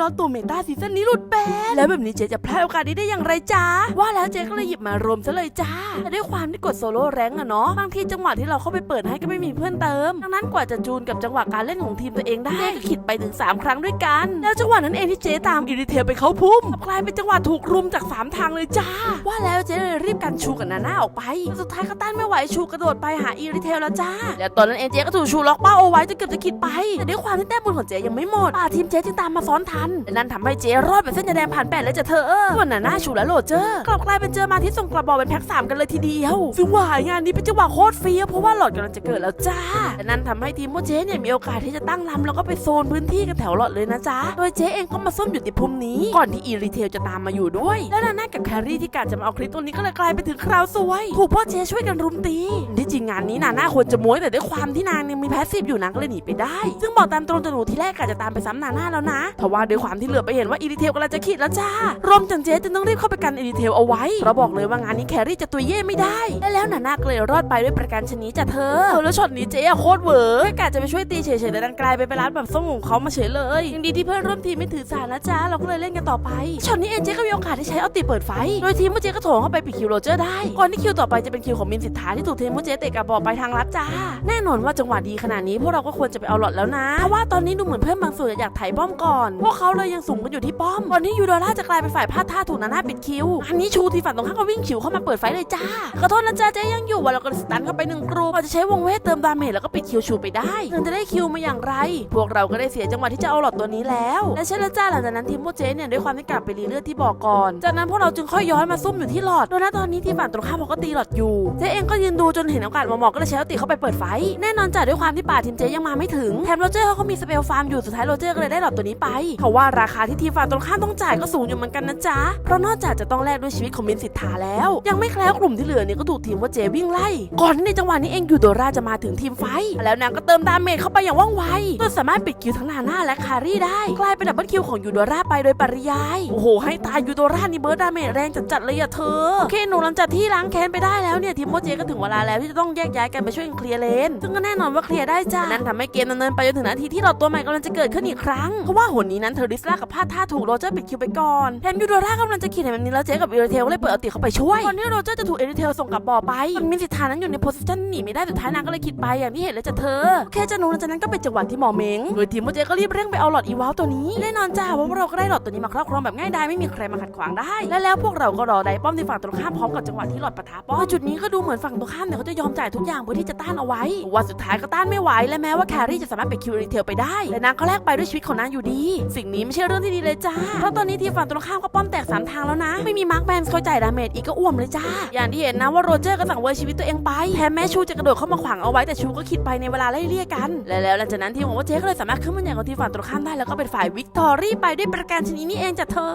ลอตตัวเมตาซีซั่นนี้หลุดแบนแล้วแบบนี้เจ๊จะพลาดโอกาสนี้ได้อย่างไรจ้าว่าแล้วเจ๊ก็เลยหยิบมารวมซะเลยจ้าแต่ด้วยความที่กดโซโล่แรงอะเนาะบางทีจังหวะที่เราเข้าไปเปิดให้ก็ไม่มีเพื่อนเติมดังนั้นกว่าจะจูนกับจังหวะการเล่นของทีมตัวเองได้เจ๊ก็ขิดไปถึง 3 ครั้งด้วยกัน แล้วจังหวะนั้นเองที่เจ๊ตามอิริเทลไปเข้าพุ่มกลายเป็นจังหวะถูกรุมจาก 3 ทางเลยจ้า ว่าแล้วเจ๊เลยรีบกันชูกับนาน่าออกไปสุดท้ายก็ต้านไม่ไหวชูกระโดดไปหาอิริเทลแล้วจ้าแล้วตอนนั้นเองเจ๊ก็ถูกชูล็อกเป้าเอาไว้จนเกือบจะขิดไปแต่ด้วยความที่แต้มบุญของเจ๊ยังไม่หมดป่าทีมเจ๊จึงตามมาซ้อนทันและนั่นทำให้เจ๊รอดเป็นเส้นยาแดงผ่านแปดเลยจ้ะเธอส่วนนาน่าชูและโรเจอร์กลับกลายเป็นเจอมาที่ส่งกระบอกเป็นแพ็คสามกันเลยทีเดียวซึ่งว่างานนี้เป็นจังหวะโคตรเฟี้ยวเพราะว่าหลอดกำลังจะเกิดแล้วจ้าและนั่นทำให้ทีมโมเจ๊เนี่ยมีโอกาสที่จะตั้งลำแล้วก็ไปโซนพื้นที่กันแถวหลอดเลยนะจ๊ะโดยเจ๊เองก็มาส้มอยู่ที่พุ่มนี้ ก่อนที่อีริเทลจะตามมาอยู่ด้วย และนาน่ากับแครี่ที่กะจะมาเอาคลิปตัวนี้ก็เลยกลายไปถึงคราวซวยถูกพ่อเจ๊ช่วยกันรุมตีที่จริงงานนี้นาน่าควรจะม้วยแต่ด้วยความที่นางยังมีแพสซีฟอยู่นางก็เลยหนีไปได้ ซึ่งบอกตามตรงจะหนูที่แรกกะจะตามไปซ้ำนาน่าแล้วนะทว่าด้วยความที่เหลือไปเห็นว่าอีริเทลกำลังจะขีดแล้วจ้ารวมจนเจ๊จึงต้องรีบเข้าไปกันอีริเทลเอาไว้เพราะบอกเลยว่างานนี้แครี่จะตัวเย่ไม่ได้ และแล้วนานาก็เลยรอดไปด้วยประกันชนิดจ้ะเธอเออแล้วช็อตนี้เจ๊อะโคตรเวอร์แกะจะไปช่วยตีเฉยๆแต่ดันกลายไปเป็นร้านแบบส้มของเขามาเฉยเลยยังดีที่เพื่อนร่วมทีมไม่ถือสานะจ๊ะเราก็เลยเล่นกันต่อไปช็อตนี้เองเจ๊ก็มีโอกาสที่ใช้เอาตีเปิดไฟ โดยทีมมุเจก็โถงเข้าไปปิดคิวโรเจอร์ได้ก่อนที่คิวต่อไปจะเป็นคิวของมินสิทธาที่ถูกทีมมุเจเตะกับบอลไปทางลัดจ้า แน่นอนว่าจังหวะดีขนาดนี้พวกเราก็ควรจะไปเอาหลอดแล้วนะเพราะว่าตอนนี้ดูเหมือนเพื่อนบางส่วนอยากถ่ป้อมก่อนพวกเขาเลยยังสูงกันอยู่ที่ป้อมก่อนที่ยูโดล่าจะกลายเป็นฝ่ายพลาดท่าถูกนาน่าปิดคิว อันนี้ชูทีฝั่งตรงข้ามก็วิ่งขิวเข้ามาเปิดไฟเลยจ้า ขอโทษนะจ๊ะเจ๊ยังอยู่ว่าเราก็สตันเข้าไปหนึ่งกรูพอจะใช้วงเวทเติมดาเมจแล้วก็ปิดคิวชูไปได้ถึงจะได้คิวมาอย่างไร พวกเราก็ได้เสียจังหวะที่จะเอาหลอดตัวนี้แล้ว และใช่แล้วจ้าหลังจากนั้นทีมพวกเจ๊เนี่ยด้วยความที่กลับไปรีเลือดที่บ่อก่อน จากนั้นพวกเราจึงค่อยย้อนมาซุ่มอยู่ที่หลอดโดยณตอนนี้ที่ฝั่งตรงข้ามเขาก็ตีหลอดอยู่ เจ๊เองก็ยืนดูจนเห็นโอกาสเหมาะๆก็เลยใช้ติเข้าไปเปิดไฟ แน่นอนจ้ะด้วยความที่ป่าทีมเจ๊ยังมาไม่ถึงแถมโรเจอร์เขาก็มีสเปลฟาร์มอยู่สุดท้ายโรเจอร์ก็เลยได้หลอดตัวนี้ไปเพราะว่าราคาที่ทีมฝั่งตรงข้ามต้องจ่ายก็สูงอยู่เหมือนกันนะจ๊ะ เพราะนอกจากจะต้องแลกด้วยชีวิตของมินสิทธาแล้ว ยังไม่แคล้วกลุ่มที่เหลือเนี่ยก็ถูกทีมว่าเจวิ่งไล่ ก่อนในจังหวะนี้เองยูโดราจะมาถึงทีมไฟ แล้วนางก็เติมดาเมจเข้าไปอย่างว่องไวจนสามารถปิดคิวทั้งนาหน่าและคารี่ได้กลายเป็นดับเบิลคิวของยูโดราไปโดยปริยายโอ้โหให้ตายยูโดรานี่เบิร์ดดาเมจแรงจัดๆเลยอะเธอโอเคหนูหลังจากที่ล้างแค้นไปได้แล้วเนี่ยทีมโมเจก็ถึงเวลาแล้วที่จะต้องแยกย้ายกันไปช่วยกันเคลียร์เลนซึ่งก็แน่นอนว่าเคลียร์ได้จ้านั่นทำให้เกมดำเนินไปจนถึงนาทีที่หลอดตัวใหม่กำลังจะเกิดขึ้นอีกครั้งเพราะว่าหนนี้นั้นเธอริสลากับพลาดท่าถูกโรเจอร์ปิดคิวไปก่อนแถมยูโดรากำลังจะขี่ในแบบนี้แล้วเจ๊กับเอริเทลก็เลยเปิดเอาติเข้าไปช่วยก่อนที่โรเจอร์จะถูกเอริเทลส่งกลับบ่อไปมันมีสิทธานั้นอยู่ในโพสิชันหนีไม่ได้สุดท้ายนางก็เลยคิดไปอย่างที่เห็นเลยจ้ะเธอโอเคจ้ะหนูหลังจากนั้นก็เป็นจังหวะที่หมอเม้งโดยทีมโมเจก็รีบเร่งไปเอาหลอดอีวาวตัวนี้แน่นอนจ้าว่าพวกเราก็ได้หลอดตัวนี้มาครอบครองแบบง่ายดายไม่มีใครมาขัดขวางได้ และแล้วพวกเราก็รอได้ป้อมที่ฝั่งตรงข้ามพร้อมกับจังหวะที่หลอดปะทะป้อมจุดนี้ก็ดูเหมือนฝั่งตรงข้ามเนี่ยเขาจะยอมจ่ายทุกอย่างเพื่อที่จะต้านเอาไว้ว่าสุดท้ายก็ต้านไม่ไหวและแม้ว่าแครี่จะสามารถไปคิวรีเทลไปได้และนางก็แลกไปด้วยชีวิตของนางอยู่ดีสิ่งนี้ไม่ใช่เรื่องที่ดีเลยจ้า เพราะตอนนี้ทีมฝั่งตรงข้ามก็ป้อมแตกสามทางแล้วนะ ไม่มีมาร์คแมนคอยจ่ายดาเมจอีกก็อ้วมเลยจ้า อย่างที่เห็นนะว่าโรเจอร์ก็สั่งเวยชีวิตตัวเองไปแถมแม้ชูจะกระโดดเข้ามาขวางเอาไว้แต่ชูก็คิดไปในเวลาไล่เลี่ยกัน และแล้วหลังจากนั้นทีมของว่าเจ๊ก็เลยสามารถขึ้นมาอย่างกับทีมฝั่งตรงข้ามได้แล้วก็เป็นฝ่ายวิกตอรี่ไปด้วยประการชนิดนี้เองจ้ะเธอ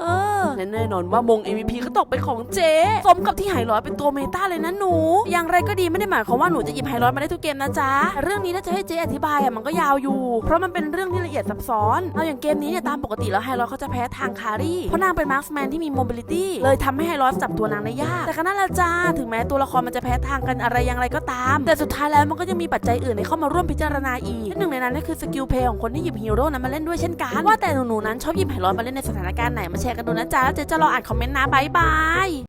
และแน่นอนว่ามง MVP ก็ตกเป็นของเจ๊สมกับที่ไฮร้อยเป็นตัวเมตาเลยนะหนู อย่างไรก็ดีไม่ได้หมายความว่าหนูจะหยิบไฮร้อยมาได้ทุกเกมนะจ๊ะเรื่องนี้ถ้าจะให้เจ๊อธิบายอะมันก็ยาวอยู่ เพราะมันเป็นเรื่องที่ละเอียดซับซ้อนเอาอย่างเกมนี้เนี่ยตามปกติแล้วไฮร้อยเขาจะแพ้ทางคารี่ เพราะนางเป็นมาร์คแมนที่มีโมบิลิตี้เลยทำให้ไฮร้อยจับตัวนางได้ยาก แต่ก็นั่นละจ้าถึงแม้ตัวละครมันจะแพ้ทางกันอะไรอย่างไรก็ตาม แต่สุดท้ายแล้วมันก็ยังมีปัจจัยอื่นให้เข้ามาร่วมพิจารณาอีกหนึ่งในนั้นก็คือสกิลเพลย์ของคนที่หยิบฮีโร่นั้นมาเล่นด้วยเช่นกัน ว่าแต่หนูๆนั้นชอบหยิบไฮร้อยมาเล่นในสถานการณ์ไหนมาแชร์กันดูนะจ๊ะแล้วเจ๊จะรออ่านคอมเมนต์นะบายบาย